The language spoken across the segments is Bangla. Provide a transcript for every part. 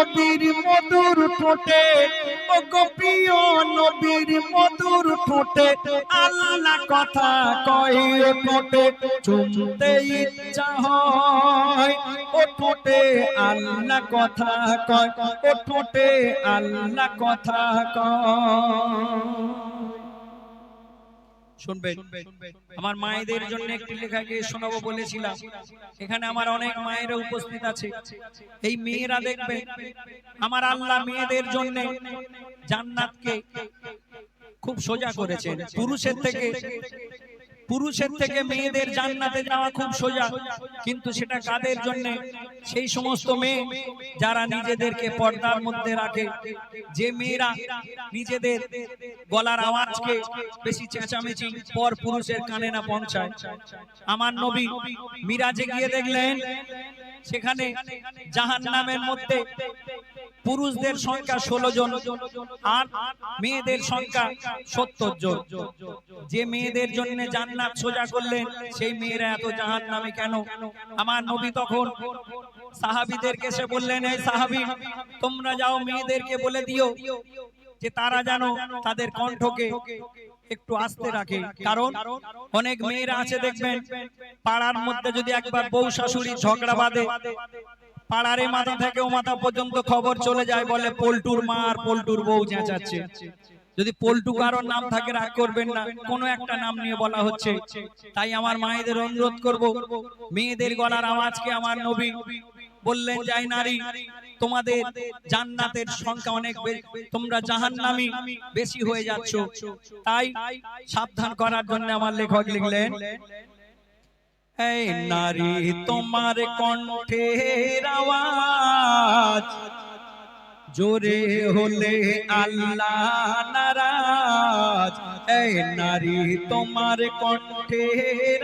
নবীর মধুর ঠোঁটে ও গোপীয় নবীর মধুর ঠোঁটে, আল্লাহ কথা কয়ে ঠোঁটে চুমতে ইচ্ছা হয়। ও ঠোঁটে আল্লাহ কথা কয়, ও ঠোঁটে আল্লাহ কথা কয়। শুনবেন। আমার মায়েদের জন্য একটি লেখাকে শোনাবো বলেছিলাম। এখানে আমার অনেক মায়েরা উপস্থিত আছে। এই মেয়েরা দেখবে আমার আল্লাহ মেয়েদের জন্য জান্নাতকে খুব সোজা করেছেন। পুরুষের থেকে পুরুষের থেকে মেয়েদের জান্নাতে যাওয়া খুব সোজা। কিন্তু সেটা কাদের জন্য? সেই সমস্ত মেয়ে যারা নিজেদেরকে পর্দার মধ্যে রাখে। যে মেয়েরা নিজেদের গলার আওয়াজকে বেশি চেঁচামেচি পর পুরুষের কানে না পৌঁছায়। আমার নবী মিরাজে গিয়ে দেখলেন সেখানে জাহান নামের মধ্যে পুরুষদের সংখ্যা ষোলো জন আর মেয়েদের সংখ্যা সত্তর জন। যে মেয়েদের জন্য জান্নাত সোজা করলেন সেই মেয়েরা এত জাহান নামে কেন? আমার নবী তখন সাহাবিদেরকে সে বললেন এই সাহাবি তোমরা যাও মেয়েদেরকে বলে দিও যে তারা যেন তাদের কণ্ঠকে একটু আস্তে রাখে। কারণ অনেক মেয়েরা আছে দেখবেন পাড়ার মধ্যে যদি একবার বউ শাশুড়ি ঝগড়া বাঁধে পাড়ারে মাথা থেকে ও মাথা পর্যন্ত খবর চলে যায় বলে পল্টুর মা আর পল্টুর বউ চেঁচাচ্ছে। যদি পল্টু কারোর নাম থাকে রাগ করবেন না। কোনো একটা নাম নিয়ে বলা হচ্ছে। তাই আমার মায়েদের অনুরোধ করব মেয়েদের গলার আওয়াজকে আমার নবী বললেন যাই নারী তোমাদের জান্নাতের সংখ্যা অনেক তোমরা জাহান্নামী বেশি হয়ে যাচ্ছ। তাই সাবধান করার জন্য আমার লেখক লিখলেন এই নারী তোমার কণ্ঠে আওয়াজ। জোরে হলে আল্লাহ নারাজ। এই নারী তোমার কণ্ঠে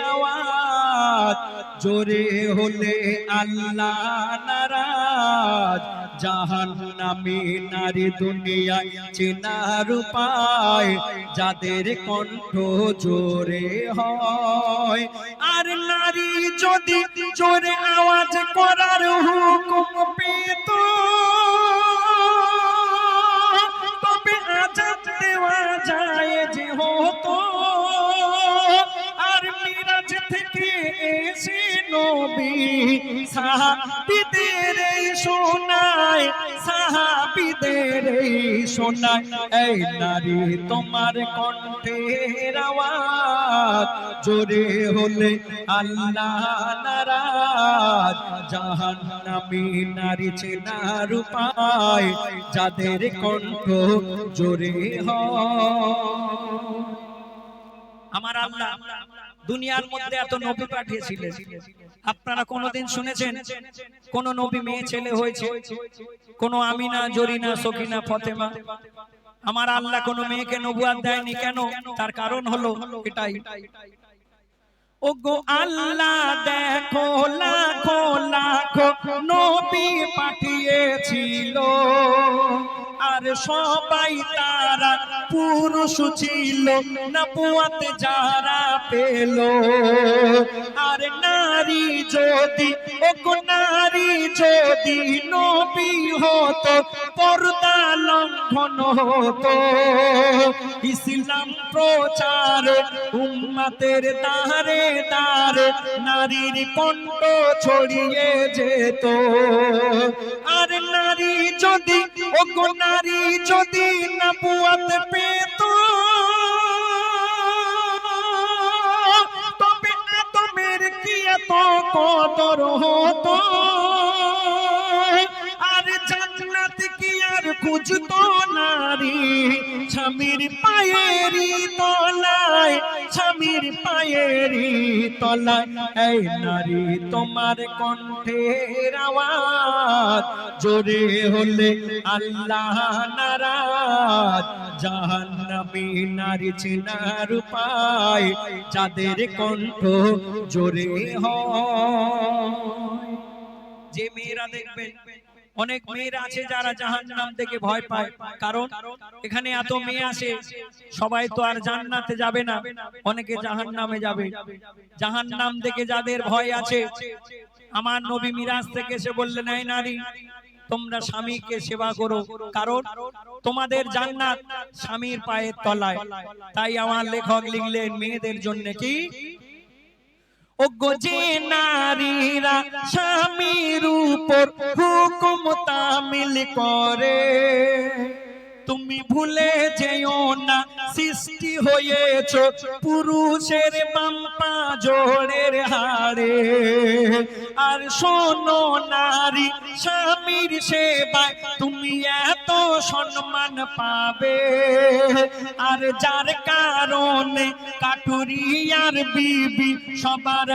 আওয়াজ। জোরে হলে আল্লাহ নারাজ। জাহান নামে নারী দুনিয়ায় চেনার উপায় যাদের কণ্ঠ জোরে হয়। আর নারী যদি জোরে আওয়াজ করার হুকুম এসে নবী সাহাবিদের সাহাবিদের এই নারী তোমার কণ্ঠের জোরে হলে আল্লাহ নারাজ। জাহান জাহান্নামী নারী চেনার উপায়, যাদের কণ্ঠ জোরে হয়। আমার আল্লাহ দুনিয়ার মধ্যে এত নবী পাঠিয়েছিলেন। আপনারা কোনোদিন শুনেছেন? কোন নবী মেয়ে ছেলে হয়েছে? কোন আমিনা, জরিনা, সকিনা, ফতেমা? আমার আল্লাহ কোন মেয়েকে নবুয়াদ দেয়নি কেন? তার কারণ হলো এটাই। ও গো আল্লাহ দেখো, লাখো লাখো নবী পাঠিয়েছিল। আর সবাই তারা পুরুষ ছিল নবুয়াত যারা পেল। আর নারী যদি ও নারী যদি নবী হতো, পর্দা লঙ্ঘন হতো। ইসলাম প্রচার উম্মতের দারে তার নারীর কণ্ঠ ছড়িয়ে যেত। আর নারী যদি ও নারী যদি নবুয়াত পেত, তবে আদমের কি এত কদর হতো? আর জান্নাত কি আর খুঁজতো নারী? স্বামীর পায়েরই তলায় স্বামীর পায়েরই তলায়, এই নারী তোমার কণ্ঠের আওয়াজ। জোরে হলে আল্লাহ নারাজ। জাহান্নামী নারী চেনার উপায়, যাদের কণ্ঠ জোরে হয়। যে মেয়েরা দেখবেন অনেক মেয়েরা আছে যারা জাহান নাম থেকে ভয় পায়। কারণ এখানে এত মেয়ে আসে সবাই তো আর জান্নাতে যাবে না। অনেকে জাহান নামে যাবে। জাহান নাম থেকে যাদের ভয় আছে, আমার নবী মিরাজ থেকে এসে বললেন, এই নারী, তোমরা স্বামীকে সেবা করো। কারণ তোমাদের জান্নাত স্বামীর পায়ের তলায়। তাই আমার লেখক লিখলেন, মেয়েদের জন্য কি ওগো যে নারীরা স্বামীর উপর হুকুম তামিল করে। তুমি ভুলে যেও না, সৃষ্টি হয়েছ পুরুষের বাম্পা জোড়ের হাড়ে। আর শোনো নারী, স্বামীর সেবায় তুমি এত সম্মান পাবে। আর যার কারণে কাঠুরিয়ার বিবি সবার